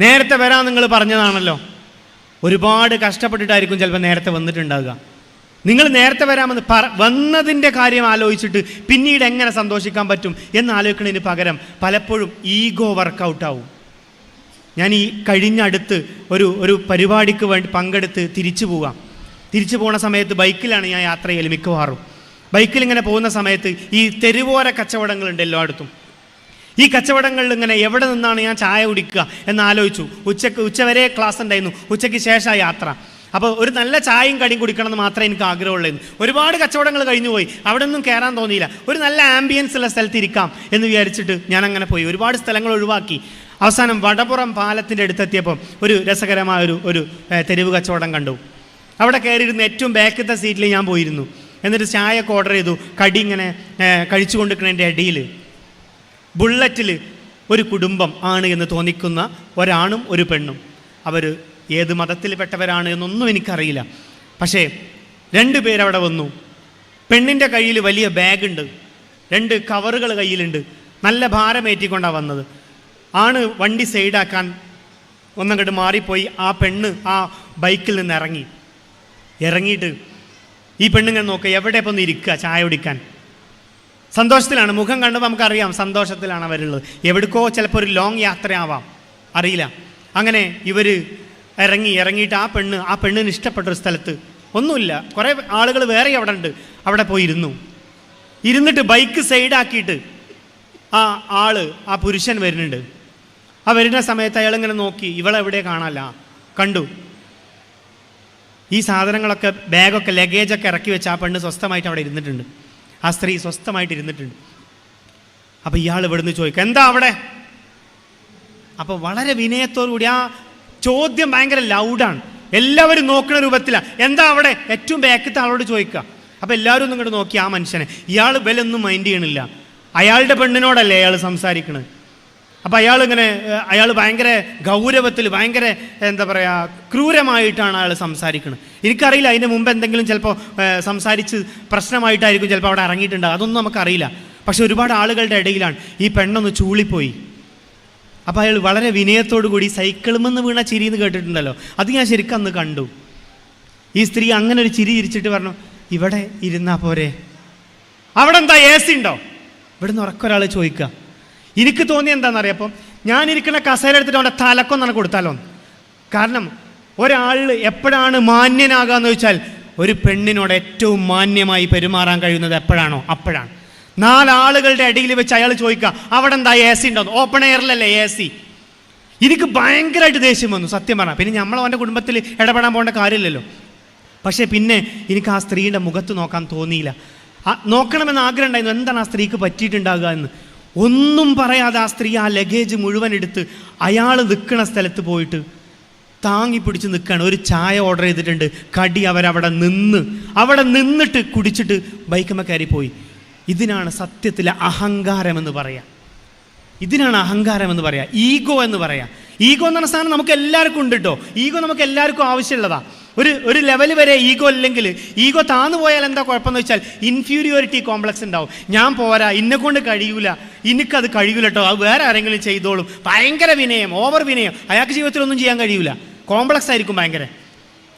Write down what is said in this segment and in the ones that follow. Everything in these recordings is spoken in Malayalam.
നേരത്തെ വരാൻ നിങ്ങൾ പറഞ്ഞതാണല്ലോ. ഒരുപാട് കഷ്ടപ്പെട്ടിട്ടായിരിക്കും ചിലപ്പോൾ നേരത്തെ വന്നിട്ടുണ്ടാവുക. നിങ്ങൾ നേരത്തെ വരാമെന്ന് പറ വന്നതിന്റെ കാര്യം ആലോചിച്ചിട്ട് പിന്നീട് എങ്ങനെ സന്തോഷിക്കാൻ പറ്റും എന്ന് ആലോചിക്കുന്നതിന് പകരം പലപ്പോഴും ഈഗോ വർക്കൗട്ടാവും ഞാൻ ഈ കഴിഞ്ഞ അടുത്ത് ഒരു ഒരു പരിപാടിക്ക് വേണ്ടി പങ്കെടുത്ത് തിരിച്ചു പോവാം. തിരിച്ചു പോകുന്ന സമയത്ത് ബൈക്കിലാണ് ഞാൻ യാത്ര ചെയ്യൽ മിക്കവാറും. ബൈക്കിൽ ഇങ്ങനെ പോകുന്ന സമയത്ത് ഈ തെരുവോര കച്ചവടങ്ങളുണ്ട് എല്ലായിടത്തും. ഈ കച്ചവടങ്ങളിൽ ഇങ്ങനെ എവിടെ നിന്നാണ് ഞാൻ ചായ കുടിക്കുക എന്ന് ആലോചിച്ചു. ഉച്ചയ്ക്ക് ഉച്ചവരെ ക്ലാസ് ഉണ്ടായിരുന്നു. ഉച്ചയ്ക്ക് ശേഷം യാത്ര. അപ്പോൾ ഒരു നല്ല ചായയും കടിയും കുടിക്കണം എന്ന് മാത്രമേ എനിക്ക് ആഗ്രഹമുള്ളായിരുന്നു. ഒരുപാട് കച്ചവടങ്ങൾ കഴിഞ്ഞു പോയി. അവിടെ ഒന്നും കയറാൻ തോന്നിയില്ല. ഒരു നല്ല ആംബിയൻസ് ഉള്ള സ്ഥലത്ത് ഇരിക്കാം എന്ന് വിചാരിച്ചിട്ട് ഞാൻ അങ്ങനെ പോയി. ഒരുപാട് സ്ഥലങ്ങൾ ഒഴിവാക്കി. അവസാനം വടപുറം പാലത്തിന്റെ അടുത്തെത്തിയപ്പോൾ ഒരു രസകരമായ ഒരു ഒരു തെരുവ് കച്ചവടം കണ്ടു. അവിടെ കയറിയിരുന്ന ഏറ്റവും ബാക്കിലത്തെ സീറ്റിൽ ഞാൻ പോയിരുന്നു. എന്നിട്ട് ചായയൊക്കെ ഓർഡർ ചെയ്തു. കടി ഇങ്ങനെ കഴിച്ചു കൊണ്ടിരിക്കുന്നതിന്റെ ഇടയിൽ ബുള്ളറ്റിൽ ഒരു കുടുംബം ആണ് എന്ന് തോന്നിക്കുന്ന ഒരാണും ഒരു പെണ്ണും. അവർ ഏത് മതത്തിൽപ്പെട്ടവരാണ് എന്നൊന്നും എനിക്കറിയില്ല. പക്ഷേ രണ്ട് പേരവിടെ വന്നു. പെണ്ണിന്റെ കയ്യിൽ വലിയ ബാഗുണ്ട്. രണ്ട് കവറുകൾ കയ്യിലുണ്ട്. നല്ല ഭാരമേറ്റിക്കൊണ്ടാണ് വന്നത്. ആണ് വണ്ടി സൈഡാക്കാൻ ഒന്നങ്ങോട്ട് മാറിപ്പോയി. ആ പെണ്ണ് ആ ബൈക്കിൽ നിന്ന് ഇറങ്ങി. ഇറങ്ങിയിട്ട് ഈ പെണ്ണുങ്ങൾ നോക്കുക എവിടെ ഇപ്പം ഇരിക്കുക ചായ കുടിക്കാൻ? സന്തോഷത്തിലാണ്. മുഖം കണ്ടപ്പോൾ നമുക്കറിയാം സന്തോഷത്തിലാണ് അവരുള്ളത്. എവിടേക്കോ ചിലപ്പോൾ ഒരു ലോങ് യാത്രയാവാം. അറിയില്ല. അങ്ങനെ ഇവർ ഇറങ്ങി ഇറങ്ങിയിട്ട് ആ പെണ്ണ് ആ പെണ്ണിന് ഇഷ്ടപ്പെട്ട ഒരു സ്ഥലത്ത് ഒന്നുമില്ല. കുറേ ആളുകൾ വേറെ അവിടെ ഉണ്ട്. അവിടെ പോയി ഇരുന്നു. ഇരുന്നിട്ട് ബൈക്ക് സൈഡാക്കിയിട്ട് ആ ആൾ ആ പുരുഷൻ വരുന്നുണ്ട്. ആ വരുന്ന സമയത്ത് അയാൾ ഇങ്ങനെ നോക്കി ഇവളെവിടെ കാണാല്ല? കണ്ടു. ഈ സാധനങ്ങളൊക്കെ ബാഗൊക്കെ ലഗേജൊക്കെ ഇറക്കി വെച്ച് ആ പെണ്ണ് സ്വസ്ഥമായിട്ട് അവിടെ ഇരുന്നിട്ടുണ്ട്. ആ സ്ത്രീ സ്വസ്ഥമായിട്ട് ഇരുന്നിട്ടുണ്ട് അപ്പോൾ ഇയാൾ ഇവിടുന്ന് ചോദിക്കുക എന്താ അവിടെ? അപ്പോൾ വളരെ വിനയത്തോടു കൂടി ആ ചോദ്യം ഭയങ്കര ലൗഡാണ് എല്ലാവരും നോക്കുന്ന രൂപത്തിലാണ് എന്താ അവിടെ? ഏറ്റവും ബാക്കത്തെ ആളോട് ചോദിക്കുക. അപ്പോൾ എല്ലാവരും ഒന്നും ഇങ്ങോട്ട് നോക്കി ആ മനുഷ്യനെ. ഇയാൾ ബലൊന്നും മൈൻഡ് ചെയ്യണില്ല. അയാളുടെ പെണ്ണിനോടല്ലേ അയാൾ സംസാരിക്കണത്? അപ്പം അയാൾ ഇങ്ങനെ അയാൾ ഭയങ്കര ഗൗരവത്തിൽ ഭയങ്കര എന്താ പറയുക ക്രൂരമായിട്ടാണ് അയാൾ സംസാരിക്കുന്നത്. എനിക്കറിയില്ല അതിന് മുമ്പ് എന്തെങ്കിലും ചിലപ്പോൾ സംസാരിച്ച് പ്രശ്നമായിട്ടായിരിക്കും ചിലപ്പോൾ അവിടെ ഇറങ്ങിയിട്ടുണ്ടാകും അതൊന്നും നമുക്കറിയില്ല. പക്ഷെ ഒരുപാട് ആളുകളുടെ ഇടയിലാണ് ഈ പെണ്ണൊന്ന് ചൂളിപ്പോയി. അപ്പോൾ അയാൾ വളരെ വിനയത്തോടു കൂടി സൈക്കിളുമെന്ന് വീണ ചിരി എന്ന് കേട്ടിട്ടുണ്ടല്ലോ. അത് ഞാൻ ശരിക്കും അന്ന് കണ്ടു. ഈ സ്ത്രീ അങ്ങനെ ഒരു ചിരി ചിരിച്ചിട്ട് പറഞ്ഞു ഇവിടെ ഇരുന്നാ പോരെ. അവിടെ എന്താ എ സി ഉണ്ടോ? ഇവിടെ നിന്ന് ഉറക്കൊരാൾ ചോദിക്കുക. എനിക്ക് തോന്നി എന്താണെന്നറിയാം? അപ്പം ഞാൻ ഇരിക്കുന്ന കസേര എടുത്തിട്ട് അവന്റെ തലക്കൊന്നാണ് കൊടുത്താലോ? എന്ന്. കാരണം ഒരാൾ എപ്പോഴാണ് മാന്യനാകാന്ന് വെച്ചാൽ ഒരു പെണ്ണിനോട് ഏറ്റവും മാന്യമായി പെരുമാറാൻ കഴിയുന്നത് എപ്പോഴാണോ? അപ്പോഴാണ്. നാലാളുകളുടെ അടിയിൽ വെച്ച് അയാൾ ചോദിക്കുക അവിടെ എന്താ എ സി ഉണ്ടോ ഓപ്പൺ എയറിലല്ലേ എ സി എനിക്ക് ഭയങ്കരമായിട്ട് ദേഷ്യം വന്നു സത്യം പറഞ്ഞാൽ പിന്നെ നമ്മൾ അവന്റെ കുടുംബത്തിൽ ഇടപെടാൻ പോകേണ്ട കാര്യമില്ലല്ലോ. പക്ഷേ പിന്നെ എനിക്ക് ആ സ്ത്രീയുടെ മുഖത്ത് നോക്കാൻ തോന്നിയില്ല. നോക്കണമെന്ന് ആഗ്രഹം ഉണ്ടായിരുന്നു. എന്താണ് ആ സ്ത്രീക്ക് പറ്റിയിട്ടുണ്ടാകുക എന്ന്? ഒന്നും പറയാതെ ആ സ്ത്രീ ആ ലഗേജ് മുഴുവൻ എടുത്ത് അയാൾ നിൽക്കുന്ന സ്ഥലത്ത് പോയിട്ട് താങ്ങി പിടിച്ച് നിൽക്കുകയാണ്. ഒരു ചായ ഓർഡർ ചെയ്തിട്ടുണ്ട്. കടി അവരവിടെ നിന്ന് അവിടെ നിന്നിട്ട് കുടിച്ചിട്ട് ബൈക്കമ്മ കയറി പോയി. ഇതിനാണ് സത്യത്തിലെ അഹങ്കാരം എന്ന് പറയാം. ഇതിനാണ് അഹങ്കാരം എന്ന് പറയാം. ഈഗോ എന്ന് പറയാം. ഈഗോ എന്ന് പറഞ്ഞ സാധനം നമുക്ക് എല്ലാവർക്കും ഉണ്ട് കേട്ടോ ഈഗോ നമുക്ക് എല്ലാവർക്കും ആവശ്യമുള്ളതാണ് ഒരു ഒരു ലെവൽ വരെ ഈഗോ ഇല്ലെങ്കിൽ ഈഗോ താന്നു പോയാൽ എന്താ കുഴപ്പമെന്ന് വെച്ചാൽ ഇൻഫീരിയോറിറ്റി കോംപ്ലക്സ് ഉണ്ടാവും. ഞാൻ പോരാ ഇന്നെ കൊണ്ട് കഴിയൂല. എനിക്കത് കഴിയൂല കേട്ടോ അത് വേറെ ആരെങ്കിലും ചെയ്തോളും. ഭയങ്കര വിനയം ഓവർ വിനയം. അയാൾക്ക് ജീവിതത്തിൽ ഒന്നും ചെയ്യാൻ കഴിയില്ല കോംപ്ലക്സ് ആയിരിക്കും ഭയങ്കര.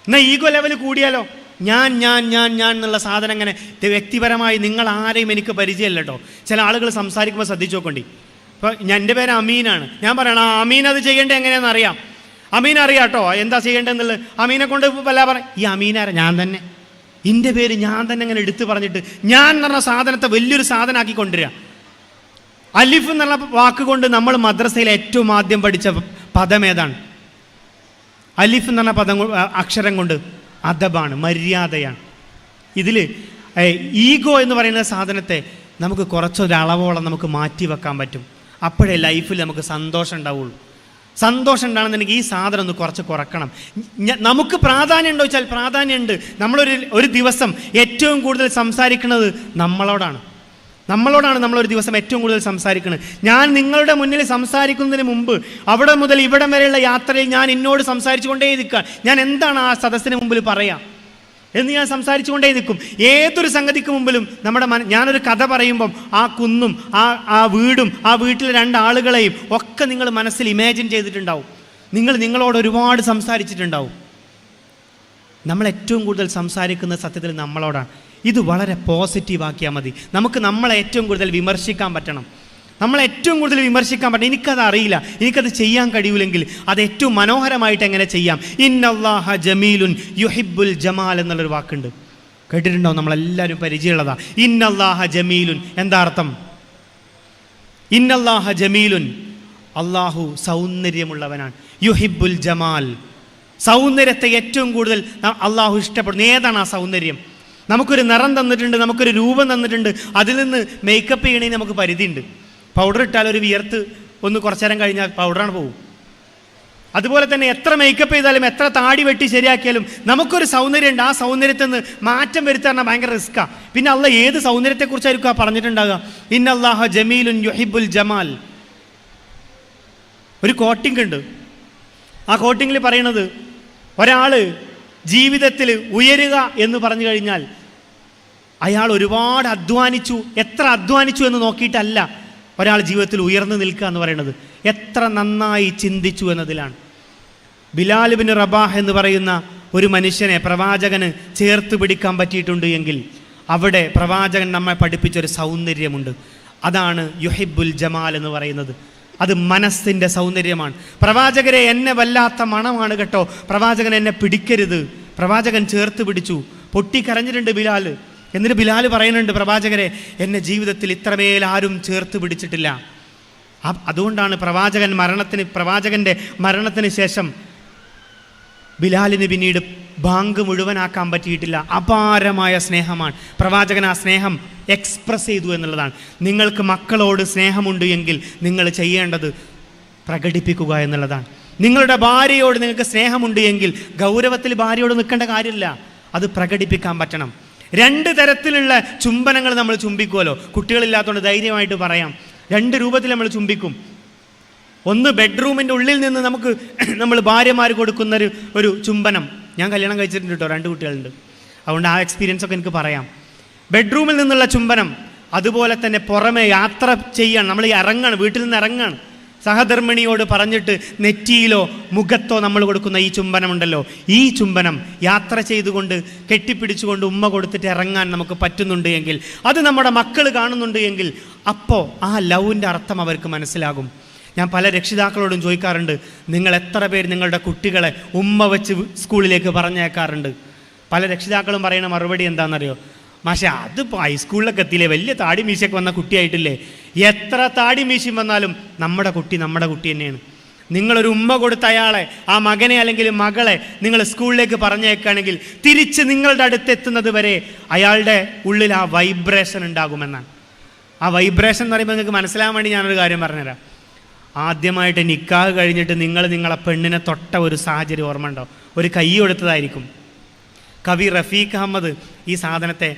എന്നാൽ ഈഗോ ലെവൽ കൂടിയാലോ? ഞാൻ ഞാൻ ഞാൻ ഞാൻ എന്നുള്ള സാധനം ഇങ്ങനെ വ്യക്തിപരമായി നിങ്ങൾ ആരെയും എനിക്ക് പരിചയമല്ല കേട്ടോ ചില ആളുകൾ സംസാരിക്കുമ്പോൾ ശ്രദ്ധിച്ചു നോക്കണ്ടി. ഇപ്പോൾ എന്റെ പേര് അമീനാണ്. ഞാൻ പറയണം ആ അമീൻ അത് ചെയ്യേണ്ടത് എങ്ങനെയാണെന്ന് അറിയാം. അമീൻ അറിയാം കേട്ടോ എന്താ ചെയ്യേണ്ടതെന്നുള്ളത്? അമീനെ കൊണ്ട് വല്ല പറ ഈ അമീനാര ഞാൻ തന്നെ. എന്റെ പേര് ഞാൻ തന്നെ ഇങ്ങനെ എടുത്തു പറഞ്ഞിട്ട് ഞാൻ എന്ന് പറഞ്ഞ സാധനത്തെ വലിയൊരു സാധനമാക്കി കൊണ്ടുവരിക അലിഫ് എന്നുള്ള വാക്കുകൊണ്ട് നമ്മൾ മദ്രസയിൽ ഏറ്റവും ആദ്യം പഠിച്ച പദം ഏതാണ്? അലിഫ് എന്ന് പറഞ്ഞ പദം അക്ഷരം കൊണ്ട് അദബാണ് മര്യാദയാണ്. ഇതിൽ ഈഗോ എന്ന് പറയുന്ന സാധനത്തെ നമുക്ക് കുറച്ചൊരളവോളം നമുക്ക് മാറ്റി വെക്കാൻ പറ്റും. അപ്പോഴേ ലൈഫിൽ നമുക്ക് സന്തോഷം ഉണ്ടാവുള്ളൂ. സന്തോഷം ഉണ്ടാണെന്നുണ്ടെങ്കിൽ ഈ സാധനം ഒന്ന് കുറച്ച് കുറക്കണം. നമുക്ക് പ്രാധാന്യം ഉണ്ടോ വെച്ചാൽ പ്രാധാന്യമുണ്ട് നമ്മളൊരു ഒരു ദിവസം ഏറ്റവും കൂടുതൽ സംസാരിക്കുന്നത് നമ്മളോടാണ്. നമ്മളോടാണ് നമ്മളൊരു ദിവസം ഏറ്റവും കൂടുതൽ സംസാരിക്കുന്നത് ഞാൻ നിങ്ങളുടെ മുന്നിൽ സംസാരിക്കുന്നതിന് മുമ്പ് അവിടെ മുതൽ ഇവിടം വരെയുള്ള യാത്രയിൽ ഞാൻ എന്നോട് സംസാരിച്ചു കൊണ്ടേ നിൽക്കുക. ഞാൻ എന്താണ് ആ സദസ്സിന് മുമ്പിൽ പറയാം? എന്ന് ഞാൻ സംസാരിച്ചു കൊണ്ടേ നിൽക്കും. ഏതൊരു സംഗതിക്ക് മുമ്പിലും നമ്മുടെ മന ഞാനൊരു കഥ പറയുമ്പം ആ കുന്നും ആ ആ വീടും ആ വീട്ടിലെ രണ്ടാളുകളെയും ഒക്കെ നിങ്ങൾ മനസ്സിൽ ഇമാജിൻ ചെയ്തിട്ടുണ്ടാവും. നിങ്ങൾ നിങ്ങളോട് ഒരുപാട് സംസാരിച്ചിട്ടുണ്ടാവും. നമ്മൾ ഏറ്റവും കൂടുതൽ സംസാരിക്കുന്ന സത്യത്തിൽ നമ്മളോടാണ്. ഇത് വളരെ പോസിറ്റീവ് ആക്കിയാൽ മതി. നമുക്ക് നമ്മളെ ഏറ്റവും കൂടുതൽ വിമർശിക്കാൻ പറ്റണം. നമ്മളെ ഏറ്റവും കൂടുതൽ വിമർശിക്കാൻ പറ്റണം. എനിക്കത് അറിയില്ല. എനിക്കത് ചെയ്യാൻ കഴിയൂലെങ്കിൽ അത് ഏറ്റവും മനോഹരമായിട്ട് എങ്ങനെ ചെയ്യാം? ഇൻ ഇന്നല്ലാഹ ജമീലുൻ യുഹിബുൽ ജമാൽ എന്നുള്ളൊരു വാക്കുണ്ട്. കേട്ടിട്ടുണ്ടോ? നമ്മളെല്ലാവരും പരിചയമുള്ളതാ. ഇന്നല്ലാഹ ജമീലുൻ. എന്താ അർത്ഥം? ഇൻ ഇന്നല്ലാഹ ജമീലുൻ. അള്ളാഹു സൗന്ദര്യമുള്ളവനാണ്. യുഹിബുൽ ജമാൽ. സൗന്ദര്യത്തെ ഏറ്റവും കൂടുതൽ അള്ളാഹു ഇഷ്ടപ്പെടുന്നു. ഏതാണ് ആ സൗന്ദര്യം? നമുക്കൊരു നിറം തന്നിട്ടുണ്ട് നമുക്കൊരു രൂപം തന്നിട്ടുണ്ട്. അതിൽ നിന്ന് മേക്കപ്പ് ചെയ്യണമെങ്കിൽ നമുക്ക് പരിധിയുണ്ട്. പൗഡർ ഇട്ടാൽ ഒരു വിയർത്ത് ഒന്ന് കുറച്ചു നേരം കഴിഞ്ഞാൽ പൗഡറാണ് പോകും അതുപോലെ തന്നെ എത്ര മേക്കപ്പ് ചെയ്താലും എത്ര താടി വെട്ടി ശരിയാക്കിയാലും നമുക്കൊരു സൗന്ദര്യമുണ്ട്. ആ സൗന്ദര്യത്തിൽ നിന്ന് മാറ്റം വരുത്താൻ ഭയങ്കര റിസ്ക്കാണ് പിന്നെ അല്ല ഏത് സൗന്ദര്യത്തെക്കുറിച്ചായിരിക്കും പറഞ്ഞിട്ടുണ്ടാകുക ഇന്നല്ലാഹ ജമീലുൻ യുഹിബുൽ ജമാൽ. ഒരു കോട്ടിംഗ് ഉണ്ട്. ആ കോട്ടിങ്ങിൽ പറയണത് ഒരാൾ ജീവിതത്തിൽ ഉയരുക എന്ന് പറഞ്ഞു കഴിഞ്ഞാൽ അയാൾ ഒരുപാട് അധ്വാനിച്ചു. എത്ര അധ്വാനിച്ചു എന്ന് നോക്കിയിട്ടല്ല ഒരാൾ ജീവിതത്തിൽ ഉയർന്നു നിൽക്കുക എന്ന് പറയുന്നത്. എത്ര നന്നായി ചിന്തിച്ചു എന്നതിലാണ്. ബിലാൽ ബിൻ റബാഹ് എന്ന് പറയുന്ന ഒരു മനുഷ്യനെ പ്രവാചകന് ചേർത്ത് പിടിക്കാൻ പറ്റിയിട്ടുണ്ട് എങ്കിൽ അവിടെ പ്രവാചകൻ നമ്മെ പഠിപ്പിച്ചൊരു സൗന്ദര്യമുണ്ട്. അതാണ് യുഹിബുൽ ജമാൽ എന്ന് പറയുന്നത്. അത് മനസ്സിന്റെ സൗന്ദര്യമാണ്. പ്രവാചകരെ എന്നെ വല്ലാത്ത മണമാണ് കേട്ടോ. പ്രവാചകൻ എന്നെ പിടിക്കരുത്. പ്രവാചകൻ ചേർത്ത് പിടിച്ചു. പൊട്ടിക്കരഞ്ഞിട്ടുണ്ട് ബിലാൽ. എന്നിട്ട് ബിലാൽ പറയുന്നുണ്ട് പ്രവാചകരെ എന്നെ ജീവിതത്തിൽ ഇത്രമേൽ ആരും ചേർത്ത് പിടിച്ചിട്ടില്ല. അതുകൊണ്ടാണ് പ്രവാചകൻ മരണത്തിന് പ്രവാചകന്റെ മരണത്തിന് ശേഷം ബിലാലിന് പിന്നീട് ബാങ്ക് മുഴുവനാക്കാൻ പറ്റിയിട്ടില്ല. അപാരമായ സ്നേഹമാണ്. പ്രവാചകൻ ആ സ്നേഹം എക്സ്പ്രസ് ചെയ്തു എന്നുള്ളതാണ്. നിങ്ങൾക്ക് മക്കളോട് സ്നേഹമുണ്ട് എങ്കിൽ നിങ്ങൾ ചെയ്യേണ്ടത് പ്രകടിപ്പിക്കുക എന്നുള്ളതാണ്. നിങ്ങളുടെ ഭാര്യയോട് നിങ്ങൾക്ക് സ്നേഹമുണ്ട് എങ്കിൽ ഗൗരവത്തിൽ ഭാര്യയോട് നിൽക്കേണ്ട കാര്യമില്ല. അത് പ്രകടിപ്പിക്കാൻ പറ്റണം. രണ്ട് തരത്തിലുള്ള ചുംബനങ്ങൾ നമ്മൾ ചുംബിക്കുമല്ലോ കുട്ടികളില്ലാത്തതുകൊണ്ട് ധൈര്യമായിട്ട് പറയാം. രണ്ട് രൂപത്തിൽ നമ്മൾ ചുംബിക്കും. ഒന്ന് ബെഡ്റൂമിന്റെ ഉള്ളിൽ നിന്ന് നമുക്ക് നമ്മൾ ഭാര്യമാർ കൊടുക്കുന്ന ഒരു ഒരു ചുംബനം. ഞാൻ കല്യാണം കഴിച്ചിട്ടുണ്ട് കേട്ടോ രണ്ട് കുട്ടികളുണ്ട്. അതുകൊണ്ട് ആ എക്സ്പീരിയൻസ് ഒക്കെ എനിക്ക് പറയാം. ബെഡ്റൂമിൽ നിന്നുള്ള ചുംബനം അതുപോലെ തന്നെ പുറമെ യാത്ര ചെയ്യണം. നമ്മൾ ഈ ഇറങ്ങാണ് വീട്ടിൽ നിന്ന് ഇറങ്ങാണ്. സഹധർമ്മിണിയോട് പറഞ്ഞിട്ട് നെറ്റിയിലോ മുഖത്തോ നമ്മൾ കൊടുക്കുന്ന ഈ ചുംബനമുണ്ടല്ലോ. ഈ ചുംബനം യാത്ര ചെയ്തുകൊണ്ട് കെട്ടിപ്പിടിച്ചുകൊണ്ട് ഉമ്മ കൊടുത്തിട്ട് ഇറങ്ങാൻ നമുക്ക് പറ്റുന്നുണ്ട് എങ്കിൽ അത് നമ്മുടെ മക്കൾ കാണുന്നുണ്ട് എങ്കിൽ അപ്പോൾ ആ ലവിന്റെ അർത്ഥം അവർക്ക് മനസ്സിലാകും. ഞാൻ പല രക്ഷിതാക്കളോടും ചോദിക്കാറുണ്ട് നിങ്ങൾ എത്ര പേര് നിങ്ങളുടെ കുട്ടികളെ ഉമ്മ വെച്ച് സ്കൂളിലേക്ക് പറഞ്ഞേക്കാറുണ്ട് പല രക്ഷിതാക്കളും പറയുന്ന മറുപടി എന്താണെന്നറിയോ? മാഷെ അത് ഹൈസ്കൂളിലൊക്കെ എത്തിയില്ലേ? വലിയ താടി മീശയൊക്കെ വന്ന കുട്ടിയായിട്ടില്ലേ? എത്ര താടി മീശയും വന്നാലും നമ്മുടെ കുട്ടി നമ്മുടെ കുട്ടി തന്നെയാണ്. നിങ്ങളൊരു ഉമ്മ കൊടുത്ത അയാളെ ആ മകനെ അല്ലെങ്കിൽ മകളെ നിങ്ങൾ സ്കൂളിലേക്ക് പറഞ്ഞേക്കുകയാണെങ്കിൽ തിരിച്ച് നിങ്ങളുടെ അടുത്ത് എത്തുന്നത് വരെ അയാളുടെ ഉള്ളിൽ ആ വൈബ്രേഷൻ ഉണ്ടാകുമെന്നാണ്. ആ വൈബ്രേഷൻ എന്ന് പറയുമ്പോൾ നിങ്ങൾക്ക് മനസ്സിലാകാൻ വേണ്ടി ഞാനൊരു കാര്യം പറഞ്ഞുതരാം. ആദ്യമായിട്ട് നിക്കാഹ് കഴിഞ്ഞിട്ട് നിങ്ങൾ നിങ്ങളെ പെണ്ണിനെ തൊട്ട ഒരു സാഹചര്യം ഓർമ്മ ഉണ്ടോ? ഒരു കൈ കൊടുത്തതായിരിക്കും കവി റഫീഖ് അഹമ്മദ് ഈ സാധനത്തെ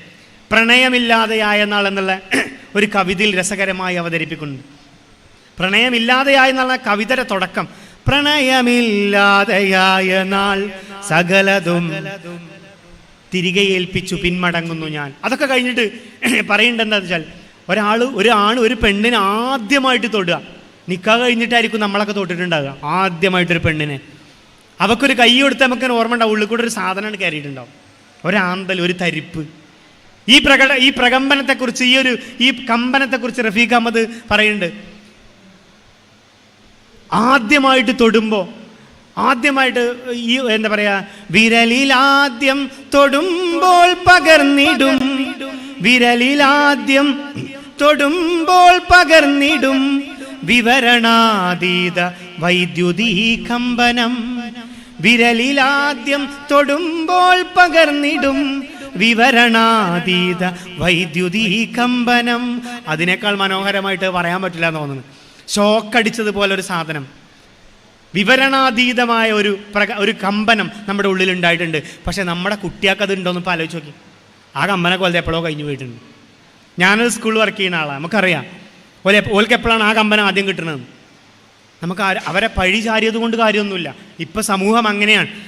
പ്രണയമില്ലാതെയായ നാൾ എന്നുള്ള ഒരു കവിതയിൽ രസകരമായി അവതരിപ്പിക്കുന്നുണ്ട്. പ്രണയമില്ലാതെയായ എന്നുള്ള കവിതയുടെ തുടക്കം പ്രണയമില്ലാതെയായ നാൾ സകലതും തിരികെ ഏൽപ്പിച്ചു പിന്മടങ്ങുന്നു ഞാൻ. അതൊക്കെ കഴിഞ്ഞിട്ട് പറയേണ്ടത് വെച്ചാൽ ഒരാൾ ഒരു ആണ് ഒരു പെണ്ണിനെ ആദ്യമായിട്ട് തൊടുക. നിക്കാ കഴിഞ്ഞിട്ടായിരിക്കും നമ്മളൊക്കെ തൊട്ടിട്ടുണ്ടാകുക ആദ്യമായിട്ടൊരു പെണ്ണിനെ. അവക്കൊരു കൈ കൊടുത്ത് നമുക്ക് ഓർമ്മ ഉണ്ടാവും. ഉള്ളിൽ കൂടെ ഒരു സാധനമാണ് കയറിയിട്ടുണ്ടാവും. ഒരാന്തൽ ഒരു തരിപ്പ്. ഈ പ്രകട ഈ പ്രകമ്പനത്തെക്കുറിച്ച് ഈ ഒരു ഈ കമ്പനത്തെക്കുറിച്ച് റഫീഖ് അഹമ്മദ് പറയുന്നുണ്ട്. ആദ്യമായിട്ട് തൊടുമ്പോൾ ആദ്യമായിട്ട് ഈ എന്താ പറയാ വിരലിൽ ആദ്യം തൊടുമ്പോൾ പകർന്നിടും. വിരലിൽ ആദ്യം തൊടുമ്പോൾ പകർന്നിടും. വിവരണാതീത വൈദ്യുതീ കമ്പനം വിരലിലാദ്യം തൊടുമ്പോൾ പകർന്നിടും വിവരണാതീത വൈദ്യുതീ കമ്പനം അതിനേക്കാൾ മനോഹരമായിട്ട് പറയാൻ പറ്റില്ല എന്ന് തോന്നുന്നു. ഷോക്കടിച്ചതുപോലെ ഒരു സാധനം. വിവരണാതീതമായ ഒരു പ്രക ഒരു കമ്പനം നമ്മുടെ ഉള്ളിൽ ഉണ്ടായിട്ടുണ്ട് പക്ഷെ നമ്മുടെ കുട്ടിയാൾക്ക് അത് ഉണ്ടോയെന്ന് ഇപ്പോൾ ആലോചിച്ച് നോക്കി. ആ കമ്പനെ കൊല്ലം എപ്പോഴോ കഴിഞ്ഞു പോയിട്ടുണ്ട്. ഞാനൊരു സ്കൂളിൽ വർക്ക് ചെയ്യുന്ന ആളാണ് നമുക്കറിയാം. ഓലെ ഓൽക്ക് എപ്പോഴാണ് ആ കമ്പനം ആദ്യം കിട്ടുന്നത് നമുക്ക് അവരെ പഴി ചാരിയത് കൊണ്ട് കാര്യമൊന്നുമില്ല. ഇപ്പം സമൂഹം അങ്ങനെയാണ്.